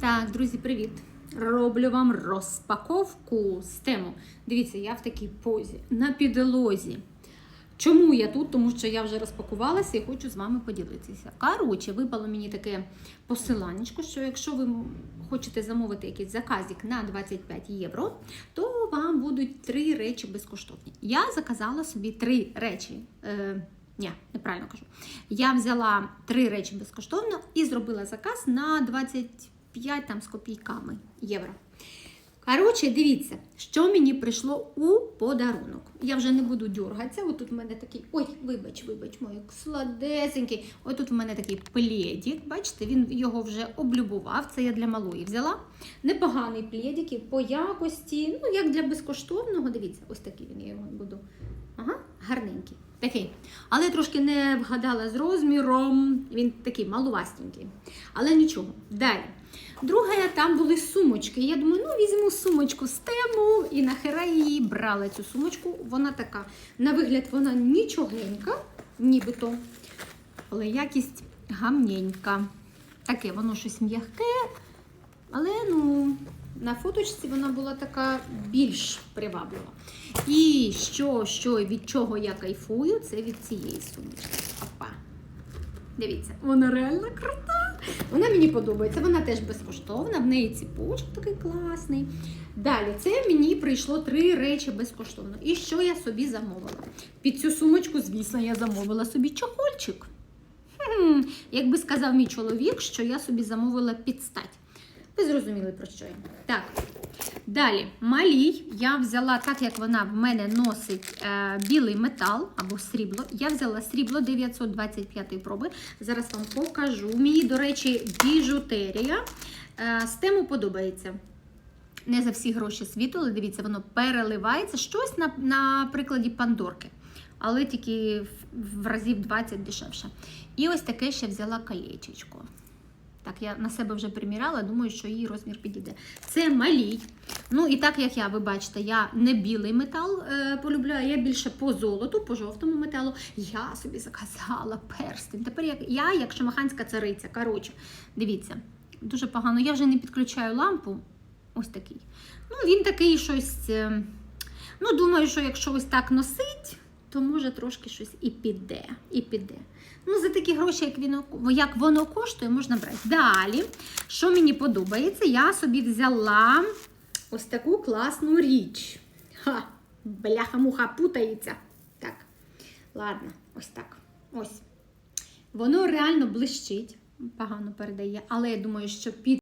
Так, друзі, привіт! Роблю вам розпаковку з тему. Дивіться, я в такій позі на підлозі. Чому я тут? Тому що я вже розпакувалася і хочу з вами поділитися. Коротше, випало мені таке посиланнячко, що якщо ви хочете замовити якийсь заказик на 25 євро, то вам будуть три речі безкоштовні. Я заказала собі три речі. Е, ні, неправильно кажу. Я взяла три речі безкоштовно і зробила заказ на 25 там, з копійками євро. Коротше, дивіться, що мені прийшло у подарунок. Я вже не буду дергатися. Отут в мене такий. Ой, вибач, вибач, мой сладесенький. Ось тут в мене такий плєдік. Бачите, він його вже облюбував. Це я для малої взяла. Непоганий плєдік і по якості, ну, як для безкоштовного. Дивіться, ось такий він, я його буду. Ага, гарненький. Такий. Але трошки не вгадала з розміром. Він такий малувастенький. Але нічого. Далі. Друге, там були сумочки. Я думаю, ну візьму сумочку з тему і нахера її брала цю сумочку. Вона така, на вигляд, вона нічогенька, нібито, але якість гамненька. Таке, воно щось м'яке, але ну, на фоточці вона була така більш приваблива. І що, що від чого я кайфую, це від цієї сумочки. Опа. Дивіться, вона реально крута. Вона мені подобається, вона теж безкоштовна, в неї ціпочок такий класний. Далі, це мені прийшло три речі безкоштовно. І що я собі замовила? Під цю сумочку, звісно, я замовила собі чохольчик. Хм, якби сказав мій чоловік, що я собі замовила підстать. Ви зрозуміли, про що я. Так. Далі, малій я взяла, так як вона в мене носить е, білий метал або срібло. Я взяла срібло 925 проби. Зараз вам покажу. Мені, до речі, біжутерія. Е, з тему подобається. Не за всі гроші світу, але дивіться, воно переливається. Щось на, на прикладі Пандорки, але тільки в, в разів 20 дешевше. І ось таке ще взяла колечечко. Так, я на себе вже приміряла, думаю, що її розмір підійде. Це малій. Ну і так як я, ви бачите, я не білий метал е, полюбляю, я більше по золоту, по жовтому металу. Я собі заказала перстень. Тепер як я, як шамаханська цариця. Коротше, дивіться, дуже погано. Я вже не підключаю лампу. Ось такий. Ну, він такий щось. е, Ну, думаю, що якщо ось так носить, то може трошки щось і піде. І піде. Ну, за такі гроші, як, він, як воно коштує, можна брати. Далі, що мені подобається, я собі взяла ось таку класну річ. Ха, бляха-муха путається. Так, ладно, ось так. Ось. Воно реально блищить, погано передає, але я думаю, що під